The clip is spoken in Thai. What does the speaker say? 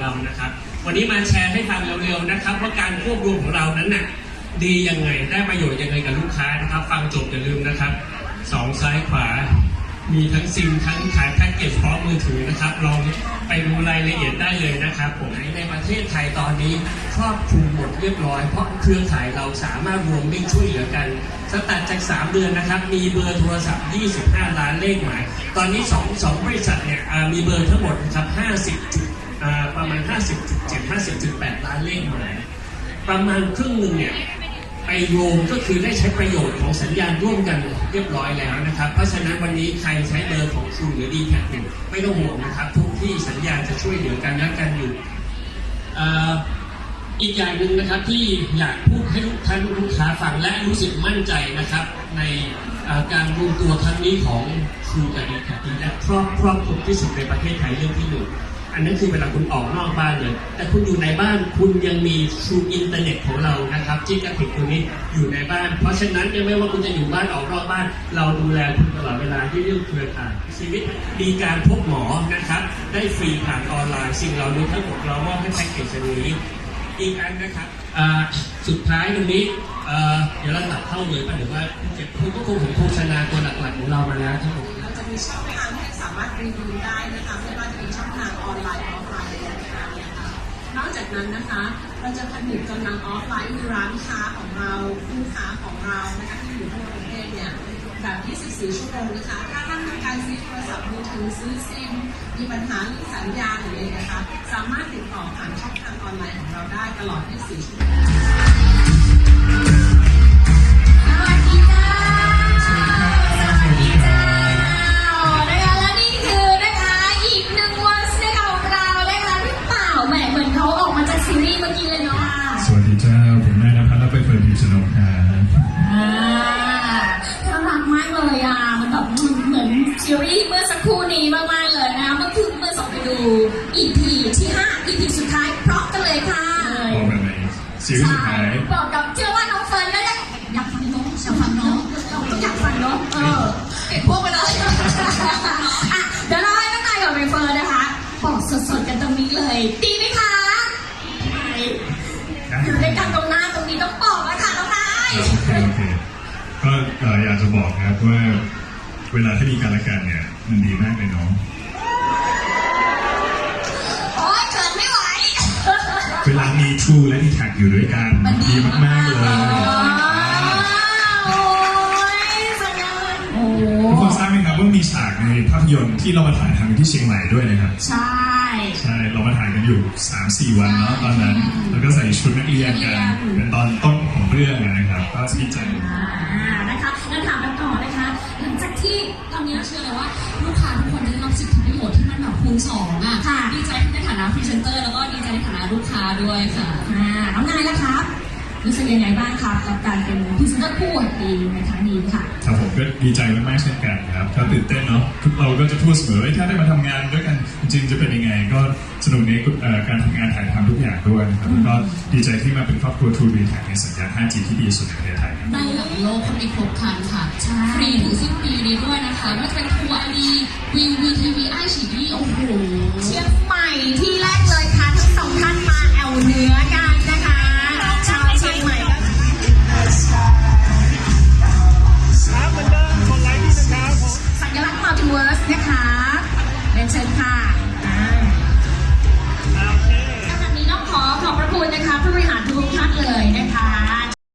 เรานะครับ วันนี้มาแชร์ให้ฟังเร็วๆนะครับ ว่าการควบรวมของเรานั้นน่ะดียังไงได้ประโยชน์ยังไงกับลูกค้านะครับ ฟังจบอย่าลืมนะครับสองซ้ายขวา มีทั้งซิมทั้งขายแพ็กเกจพร้อมมือถือนะครับ ลองไปดูรายละเอียดได้เลยนะครับผมในประเทศไทยตอนนี้ครอบคลุมหมดเรียบร้อย เพราะเครือข่ายเราสามารถรวมมิ่งช่วยเหลือกัน สตัดจาก 3 เดือนนะครับ มีเบอร์โทรศัพท์ 25 ล้านเลขหมาย ตอนนี้ 2 2 บริษัทเนี่ยมีเบอร์ทั้งหมดนะครับ50จุด ประมาณ 50.7 50.8 ล้านเลขหมายประมาณครึ่งหนึ่งเนี่ยไปโยงก็คือได้ใช้ประโยชน์ของสัญญาณร่วมกันเรียบร้อยแล้วนะครับ เพราะฉะนั้นวันนี้ใครใช้เบอร์ของทรูหรือดีแท็อยู่ไม่ต้องห่วงนะครับ ทุกที่สัญญาณจะช่วยเหลือกันและกันอยู่อีกอย่างหนึ่งนะครับที่อยากพูดให้ลูกท่านลูกค้าฟังและรู้สึกมั่นใจนะครับ ในการรวมตัวครั้งนี้ของทรูกับดีแท็และครอบครอบคลุมที่สุดในประเทศไทยเรื่องที่หนึ่ง อันนั้นคือเวลาคุณออกนอกบ้านเลย แต่คุณอยู่ในบ้านคุณยังมีชูอินเทอร์เน็ตของเรานะครับที่กระติกตัวนี้อยู่ในบ้าน เพราะฉะนั้นยังไม่ว่าคุณจะอยู่บ้านออกนอกบ้าน เราดูแลคุณตลอดเวลาที่เรื่องเครือข่ายชีวิตมีการพบหมอนะครับ ได้ฟรีผ่านออนไลน์ สิ่งเหล่านี้ทั้งหมดเรามอบให้แพ็กเกจนี้อีกอันนะครับสุดท้ายตรงนี้เดี๋ยวเราตัดเข้าเลยป่ะหรือว่าคุณก็คงเห็นโฆษณาตัวหลักๆของเรามาแล้วทั้งหมดเราจะมีช่องทางที่สาม รีวิวได้นะคะไม่ว่าจะเป็นช่องทางออนไลน์ออฟไลน์อะไรต่างๆนะคะนอกจากนั้นนะคะเราจะผลิตกำลังออฟไลน์มีร้านค้าของเราคู่ค้าของเรานะคะที่อยู่ทั่วประเทศเนี่ยแบบ 24 ชั่วโมงนะคะ ถ้าท่านต้องการซื้อโทรศัพท์มือถือซื้อซิม มีปัญหาเรื่องสัญญาณหรืออะไรนะคะ สามารถติดต่อผ่านช่องทางออนไลน์ของเราได้ตลอด 24 ชั่วโมง เฟิร์นพิมชนกอ่าน่ารักมากเลยอะ มันแบบเหมือนซีรีส์เมื่อสักครู่นี้มากๆเลยนะเมื่อคืนเมื่อสองไปดู EP ที่ 5 EP สุดท้ายพราะกันเลยค่ะบอกแบบไหนซีรีส์สุดท้ายบอกกับเชื่อว่าน้องเฟิร์นก็ยังอยากฟังน้องอยากฟังน้องเราก็อยากฟังน้องเออเก็บพวกไปเลย ตรงนี้ต้องบอกแล้วค่ะน้องนายโอเคโอเคก็เอ่ออยากจะบอกนะครับว่าเวลาที่มีกันและกันเนี่ย มันดีมากเลยเนาะโอ๊ยเกิดไม่ไหว เวลามี True และ d t แทอยู่ด้วยกันมันดีดีมากๆเลยโอ้ยสัญญาณโอ้ทุกคนทราบไหมครับว่ามีฉากในภาพยนตร์ที่เรามาถ่ายทำที่เชียงใหม่ด้วยนะครับ ใช่ ใช่เรามาถ่ายกันอยู่ 3-4 วันเนาะตอนนั้น แล้วก็ใส่ชุดนักเรียนกันเป็นตอนต้นของเรื่องนะครับก็ดีใจอ่านะคะงั้นถามกันต่อนะคะ หลังจากที่ตอนนี้เชื่อเลยว่าลูกค้าทุกคนได้รับสิทธิประโยชน์ที่มันแบบคูณสองอะดีใจในฐานะพรีเซนเตอร์แล้วก็ดีใจในฐานะลูกค้าด้วยค่ะอ่าน้องนายล่ะครับรู้สึกยังไงบ้างครับกับการเป็นพรีเซนเตอร์คู่แห่งปีในครั้งนี้ค่ะครับผมก็ดีใจมากๆเช่นกันครับก็ตื่นเต้นเนาะทุกเราก็จะพูดเสมอว่าถ้าได้มาทำงานด้วยกัน จริงๆจะเป็นยังไงก็สนุกในเอ่อการทำงานถ่ายทำทุกอย่างด้วยนะครับแล้วก็ดีใจที่มาเป็นครอบครัว True d t แในสัญญาณ 5G ที่ดีที่สุดในประเทศไทยครับในหลังโลกเขามีครบครันค่ะใช่ฟรีถึงสิ้นปีนี้ด้วยนะคะไม่ว่าจะเป็นทัวร์ดีวีวีทีวีไอฉีดีโอ้โห เลยนะคะ